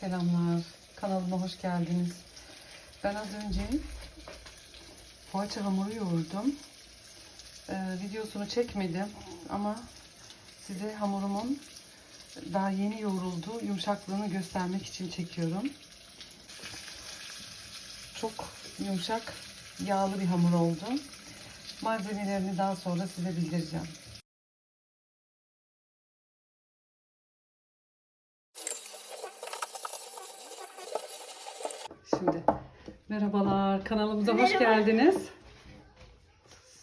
Selamlar. Kanalıma hoş geldiniz. Ben az önce poğaça hamuru yoğurdum. Ee, videosunu çekmedim ama size hamurumun daha yeni yoğruldu yumuşaklığını göstermek için çekiyorum. Çok yumuşak, yağlı bir hamur oldu. Malzemelerini daha sonra size bildireceğim. Şimdi merhabalar kanalımıza hoş Merhaba. geldiniz.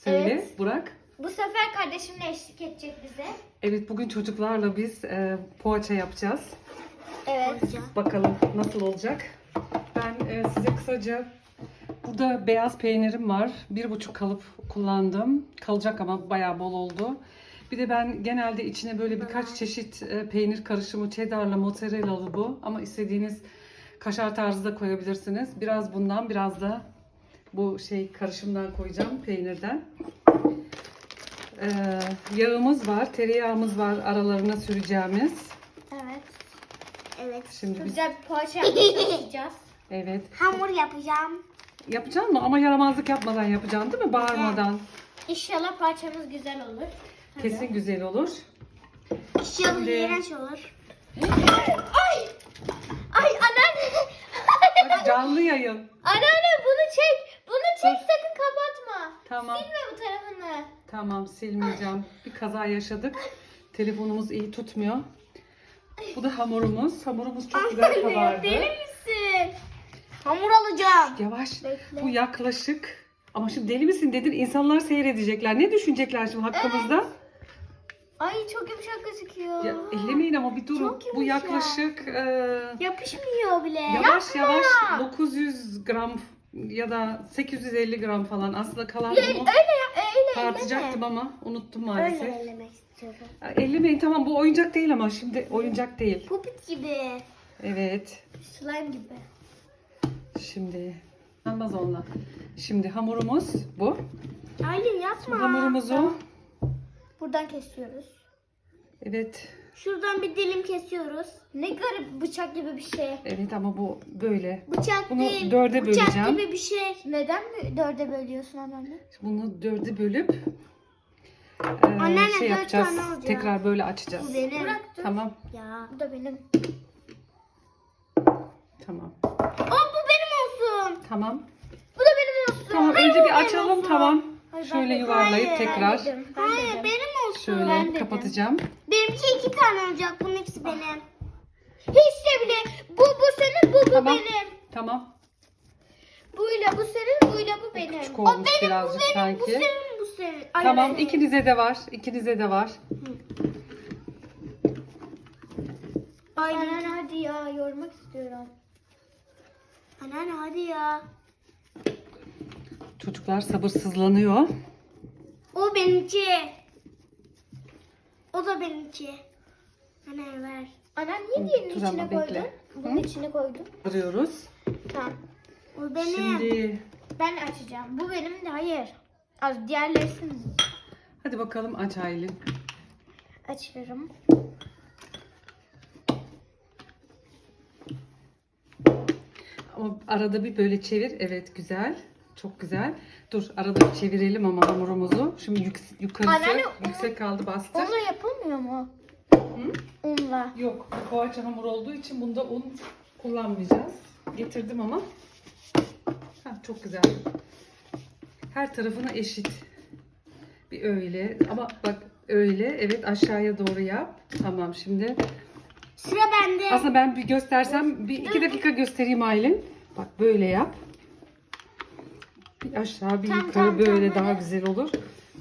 Söyle Evet. Burak. Bu sefer kardeşimle eşlik edecek bize. Evet bugün çocuklarla biz e, poğaça yapacağız. Evet. Bakalım nasıl olacak. Ben e, size kısaca burada beyaz peynirim var. Bir buçuk kalıp kullandım. Kalacak ama bayağı bol oldu. Bir de ben genelde içine böyle birkaç çeşit e, peynir karışımı cheddarla mozzarella'lı bu. Ama istediğiniz kaşar tarzı da koyabilirsiniz. Biraz bundan biraz da bu şey karışımdan koyacağım peynirden. E, yağımız var, tereyağımız var aralarına süreceğimiz. Evet. Evet. Şimdi Çok biz güzel bir poğaça yapmaya çalışacağız. evet Hamur yapacağım. Yapacaksın mı? Ama yaramazlık yapmadan yapacaksın değil mi? Bağırmadan. İnşallah poğaçamız güzel olur. Kesin güzel olur. İnşallah Şimdi- iğrenç olur. Ay! Ay canlı yayın. anneanne bunu çek. Bunu çek sakın kapatma. Tamam. Silme bu tarafını. Tamam silmeyeceğim. Bir kaza yaşadık. Telefonumuz iyi tutmuyor. Bu da hamurumuz. Hamurumuz çok güzel kabardı. Deli misin? Hamur alacağım. Yavaş. Bekle. Bu yaklaşık. Ama şimdi deli misin dedin. İnsanlar seyredecekler. Ne düşünecekler şimdi hakkımızda? Ay çok yumuşak gözüküyor. Ya, ellemeyin ama bir durun. Çok Bu yumuşak. yaklaşık e, Yapışmıyor bile. Yavaş yavaş 900 gram ya da 850 gram falan aslında kalan Öyle, bunu öyle yap, öyle tartacaktım ama unuttum maalesef. Öyle ellemek istiyorum. Ya, Ellemeyin tamam bu oyuncak değil ama şimdi oyuncak değil. Pupit gibi. Evet Slime gibi. şimdi Amazon'la. Şimdi hamurumuz bu. Aylin yapma. Hamurumuzu Buradan kesiyoruz. evet Şuradan bir dilim kesiyoruz. Ne garip bıçak gibi bir şey. evet ama bu böyle. Bıçak Bunu değil. dörde bıçak böleceğim. gibi bir şey. Neden mi dörde bölüyorsun anneanne? Bunu dörde bölüp e, Anneanne, şey dört yapacağız. tane olacak. Tekrar böyle açacağız. Bu benim. Bırak dur. Tamam Ya. Bu da benim. tamam Aa bu benim olsun. tamam. Bu da benim olsun. Tamam Hayır, önce bu bir benim açalım olsun. tamam. Hayır, Şöyle yuvarlayıp Hayır, tekrar ben dedim, ben Hayır dedim. benim olsun. şöyle Ben dedim. kapatacağım. Benimki iki tane olacak. Bunun ikisi benim. Hiç de bile. Bu bu senin, bu bu Tamam. benim. Tamam. Buyla bu senin, buyla bu benim. Küçük o olmuş benim, birazcık bu benim, sanki. bu senin, bu senin. Ay, Tamam ay, ay. ikinize de var. İkinize de var. Anneanne hadi ya, yormak istiyorum. Anneanne hadi ya. Çocuklar sabırsızlanıyor. O benimki. O da benimki. Anne ver. Anneanne niye diğerinin Dur ama içine bekle. koydun? Bunun içine koydum. Arıyoruz. Tamam. O benim. Şimdi Ben açacağım. Bu benim de hayır. Az diğerleri senin. hadi bakalım aç Aylin. Açıyorum. Ama arada bir böyle çevir. Evet güzel. Çok güzel. Dur arada çevirelim ama hamurumuzu. Şimdi yük, yukarısı Anneanne, yüksek kaldı bastır. Onunla yapılmıyor mu? Unla. Yok bu poğaça hamur olduğu için bunda un kullanmayacağız. Getirdim ama. Ha, çok güzel. Her tarafına eşit. Bir öyle ama bak öyle evet aşağıya doğru yap. Tamam şimdi. Sıra bende. Aslında ben bir göstersem bir iki dakika göstereyim Aylin. Bak böyle yap. Bir aşağı bir Tamam, yukarı tamam, böyle tamam, daha hadi. güzel olur.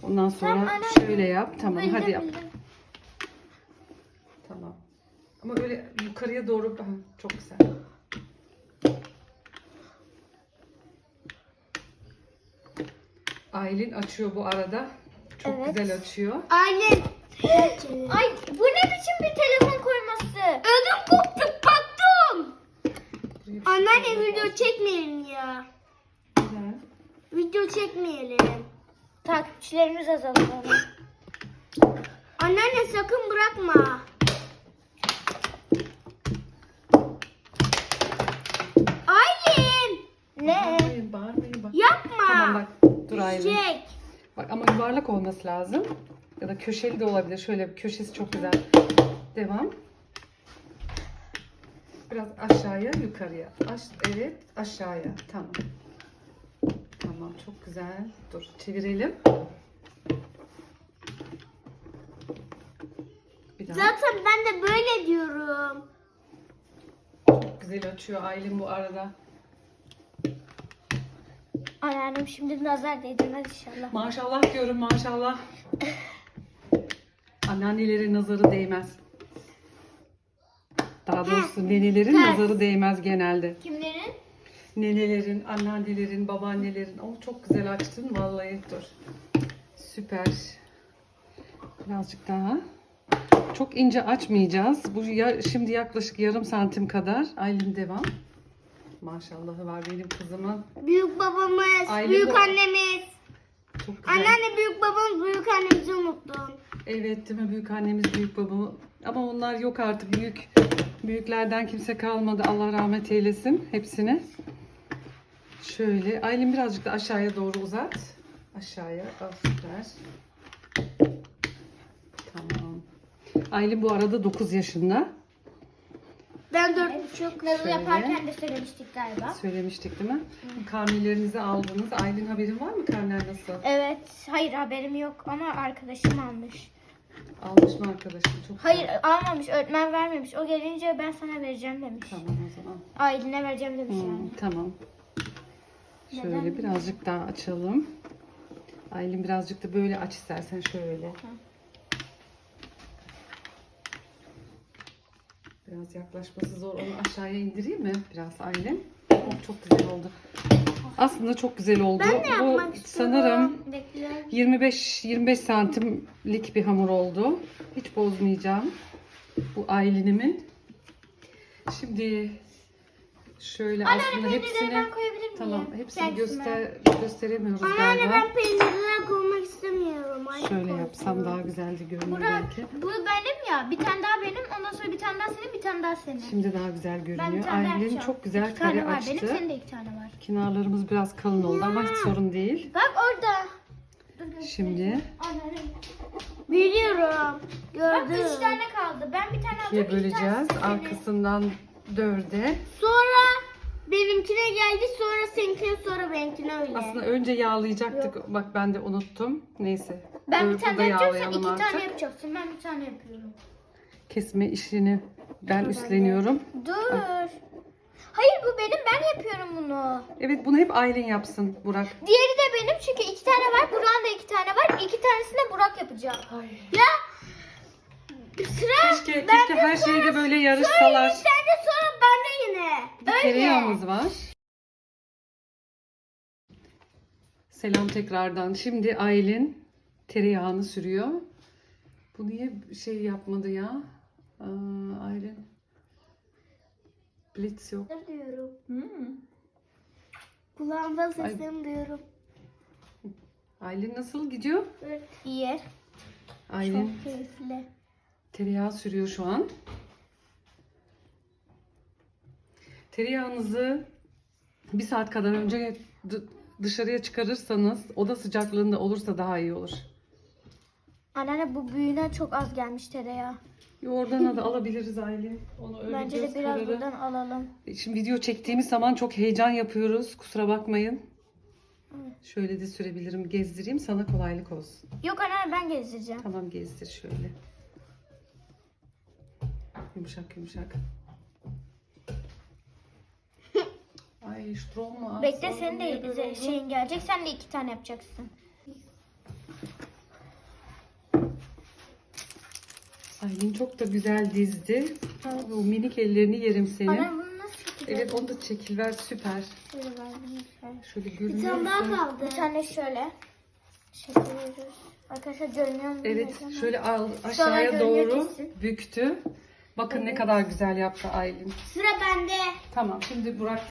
Ondan sonra Tamam, anne. şöyle yap. Tamam Bildim, hadi yap. bildim. Tamam. Ama öyle yukarıya doğru Aha, çok güzel. Aylin açıyor bu arada. Çok Evet. güzel açıyor. Aylin. Ay bu ne biçim bir telefon koyması? Ödüm koptu patlum. Buraya bir Anneanne şey video çekmeyelim ya. Video çekmeyelim. Takipçilerimiz azalıyor. Anneanne sakın bırakma. Aylin. Ne? Hayır bağırmayın bak. Yapma. Tamam bak dur Aylin. Çek. Bak ama yuvarlak olması lazım. Ya da köşeli de olabilir. Şöyle bir köşesi çok güzel. Devam. Biraz aşağıya yukarıya. Aş evet aşağıya. Tamam. Tamam, çok güzel. Dur, çevirelim. Bir daha. Zaten ben de böyle diyorum. Çok güzel açıyor Aylin bu arada. Anneannem şimdi nazar değdirmez inşallah. Maşallah diyorum maşallah. Anneannelerin nazarı değmez. Daha doğrusu nenelerin nazarı değmez genelde. Kimlerin? Nenelerin, anneannelerin, babaannelerin. Oh, çok güzel açtın vallahi dur. Süper. Birazcık daha. Çok ince açmayacağız. Bu ya, şimdi yaklaşık yarım santim kadar. Aylin devam. Maşallahı var benim kızımın. Büyük babamız, Aile büyük bu- annemiz. Çok güzel. Anneanne büyük babamız, büyük annemizi unuttum. Evet değil mi? Büyük annemiz, büyük babamı. Ama onlar yok artık. Büyük büyüklerden kimse kalmadı. Allah rahmet eylesin hepsini. Şöyle. Aylin birazcık da aşağıya doğru uzat. Aşağıya. Al süper. Tamam. Aylin bu arada 9 yaşında. Ben dört buçuk. Nazıl Şöyle. yaparken de söylemiştik galiba. Söylemiştik değil mi? Karnelerinizi aldınız. Aylin haberin var mı karnen nasıl? Evet, hayır haberim yok ama arkadaşım almış. Almış mı arkadaşım? Çok Hayır güzel. almamış, öğretmen vermemiş. O gelince ben sana vereceğim demiş. Tamam o zaman. Ailine vereceğim demiş Hmm, yani. tamam. Şöyle birazcık daha açalım. Aylin birazcık da böyle aç istersen şöyle. Biraz yaklaşması zor. Onu aşağıya indireyim mi? Biraz Aylin. Oh, çok güzel oldu. Aslında çok güzel oldu. Ben de Bu istiyorum. sanırım Bekliyorum. 25 25 santimlik bir hamur oldu. Hiç bozmayacağım. Bu Aylin'imin. Şimdi şöyle aslında hepsini ben koyabilir miyim? Tamam, hepsini göster gösteremiyoruz Anneanne galiba. ben peynirden koymak istemiyorum. Ay, Şöyle yapsam daha güzeldi görünür Burak, belki. bu benim ya. Bir tane daha benim. Ondan sonra bir tane daha senin, bir tane daha senin. Şimdi daha güzel görünüyor. Aylin çok güzel İki kare var açtı. benim, senin de iki tane var. Kenarlarımız biraz kalın oldu ama hiç sorun değil. Bak orada. Şimdi. Biliyorum. Gördüm. Bak üç tane kaldı. Ben bir tane ikiye aldım. iki böleceğiz. Arkasından dörde. Sonra benimkine geldi. Sonra seninkine sonra benimkine öyle. Aslında önce yağlayacaktık. Bak ben de unuttum. Neyse. ben bir tane yapacağım. Sen iki tane yapacaksın. Ben bir tane yapıyorum. Kesme işini ben üstleniyorum. Dur. Hayır bu benim. Ben yapıyorum bunu. Evet bunu hep Aylin yapsın Burak. Diğeri de benim çünkü iki tane var. Burak'ın da iki tane var. İki tanesini de Burak yapacak. Ya sıra Keşke, keşke her şeyde böyle yarışsalar. Sonra sen de sonra ben de yine. Bir Öyle. Tereyağımız var. Selam tekrardan. Şimdi Aylin tereyağını sürüyor. Bu niye şey yapmadı ya? Aa, Aylin. Blitz yok. Diyorum? Kulağımda sesimi duyuyorum. Aylin nasıl gidiyor? İyi. Aylin Çok keyifli. tereyağı sürüyor şu an. Tereyağınızı bir saat kadar önce dışarıya çıkarırsanız oda sıcaklığında olursa daha iyi olur. Anneanne bu büyüğüne çok az gelmiş tereyağı. Yoğurdana da alabiliriz Aylin. Onu öyle Bence de biraz kararı- buradan alalım. Şimdi video çektiğimiz zaman çok heyecan yapıyoruz. Kusura bakmayın. Şöyle de sürebilirim. Gezdireyim. Sana kolaylık olsun. Yok anneanne ben gezdireceğim. Tamam gezdir şöyle. Yumuşak yumuşak. Ay Stroma. Bekle senin de şeyin gelecek. Sen de iki tane yapacaksın. Aylin çok da güzel dizdi. O minik ellerini yerim senin. Anneanne bunu nasıl yapacağız? Evet onu da çekil ver süper. Şöyle verdim lütfen. Şöyle görünüyor musun? kaldı. Bir tane şöyle. Çekiyoruz. Arkadaşlar görünüyor mu? Evet bilmiyorum. şöyle al, aşağıya görünüyor doğru kesin. büktü. Bakın ne kadar güzel yaptı Aylin. Sıra bende. Tamam şimdi Burak